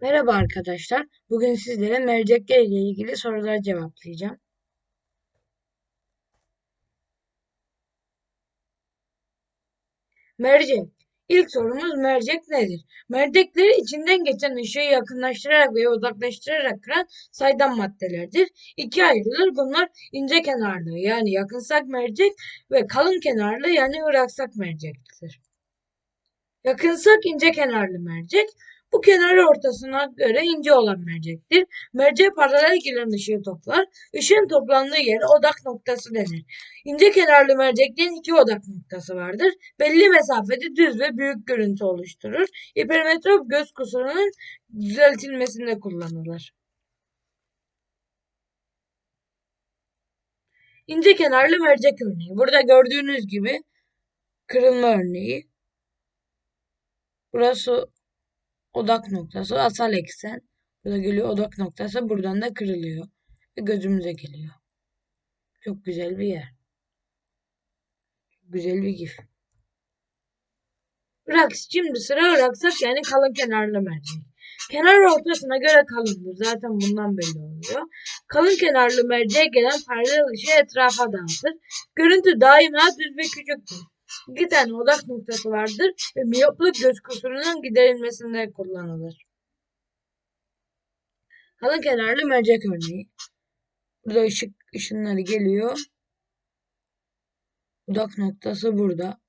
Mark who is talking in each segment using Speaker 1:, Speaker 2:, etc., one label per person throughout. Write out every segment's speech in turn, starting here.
Speaker 1: Merhaba arkadaşlar. Bugün sizlere mercekler ile ilgili sorular cevaplayacağım. Mercek. İlk sorumuz mercek nedir? Mercekleri içinden geçen ışığı yakınlaştırarak veya uzaklaştırarak kıran saydam maddelerdir. İki ayrılır. Bunlar ince kenarlı yani yakınsak mercek ve kalın kenarlı yani ıraksak mercektir. Yakınsak ince kenarlı mercek, bu kenarı ortasına göre ince olan mercektir. Merceğe paralel gelen ışığı toplar. Işığın toplandığı yer odak noktası denir. İnce kenarlı merceklerin iki odak noktası vardır. Belli mesafede düz ve büyük görüntü oluşturur. Hipermetrop göz kusurunun düzeltilmesinde kullanılır. İnce kenarlı mercek örneği. Burada gördüğünüz gibi kırılma örneği. Burası odak noktası asal eksen. Burada geliyor odak noktası buradan da kırılıyor. Ve gözümüze geliyor. Çok güzel bir yer. Güzel bir gif. Raks. Şimdi sıra raksak yani kalın kenarlı mercek. Kenar ortasına göre kalındır. Zaten bundan belli oluyor. Kalın kenarlı merceğe gelen paralel ışığı etrafa dağıtır. Görüntü daima düz ve küçüktür. İki tane odak noktası vardır ve miyopluk göz kusurunun giderilmesinde kullanılır. Kalın kenarlı mercek örneği. Burada ışık ışınları geliyor. Odak noktası burada.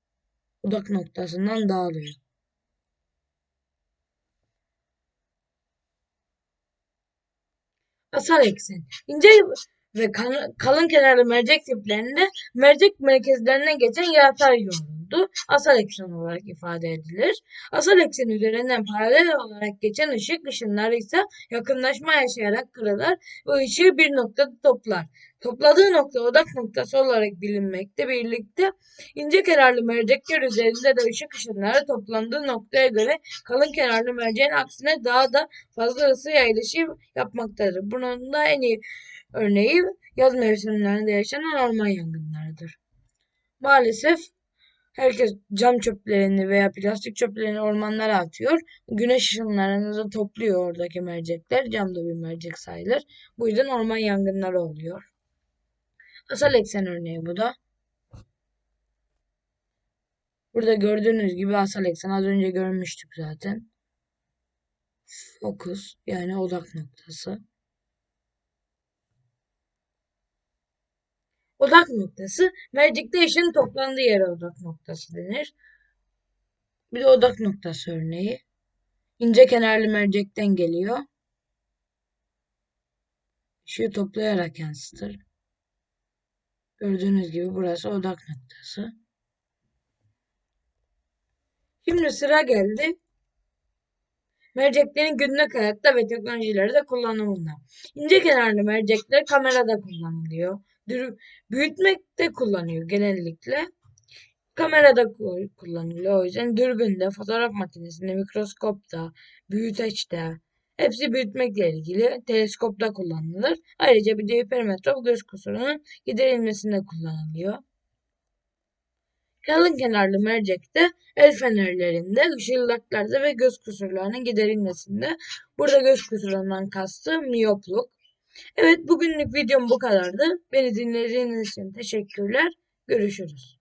Speaker 1: Odak noktasından dağılıyor. Asal eksen. İnce ve kalın kenarlı mercek tiplerinde mercek merkezlerine geçen yatay yoğunluğu asal eksen olarak ifade edilir. Asal eksen üzerinden paralel olarak geçen ışık ışınları ise yakınlaşma yaşayarak kırılır ve ışığı bir noktada toplar. Topladığı nokta odak noktası olarak bilinmekte birlikte ince kenarlı mercekler üzerinde de ışık ışınları toplandığı noktaya göre kalın kenarlı merceğin aksine daha da fazla ısı yayılışı yapmaktadır. Bunun da en iyi örneği yaz mevsimlerinde yaşanan orman yangınlarıdır. Maalesef herkes cam çöplerini veya plastik çöplerini ormanlara atıyor. Güneş ışınlarını da topluyor oradaki mercekler. Cam da bir mercek sayılır. Bu yüzden orman yangınları oluyor. Asal eksen örneği bu da. Burada gördüğünüz gibi asal eksen az önce görmüştük zaten. Fokus yani odak noktası. Odak noktası mercekte ışığın toplandığı yere odak noktası denir. Bir de odak noktası örneği. İnce kenarlı mercekten geliyor. Işığı toplayarak yansıtır. Gördüğünüz gibi burası odak noktası. Şimdi sıra geldi. Merceklerin günlük hayatta ve teknolojilerde kullanımında. İnce kenarlı mercekler kamerada kullanılıyor. Büyütmekte kullanıyor genellikle. Kamerada kullanılıyor. O yüzden dürbünde, fotoğraf makinesinde, mikroskopta, büyüteçte, Hepsi büyütmekle ilgili teleskopta kullanılır. Ayrıca bir de hipermetrop göz kusurunun giderilmesinde kullanılıyor. Kalın kenarlı mercekte el fenerlerinde, ışıldaklarda ve göz kusurlarının giderilmesinde. Burada göz kusurundan kastı miyopluk. Evet bugünlük videom bu kadardı. Beni dinlediğiniz için teşekkürler. Görüşürüz.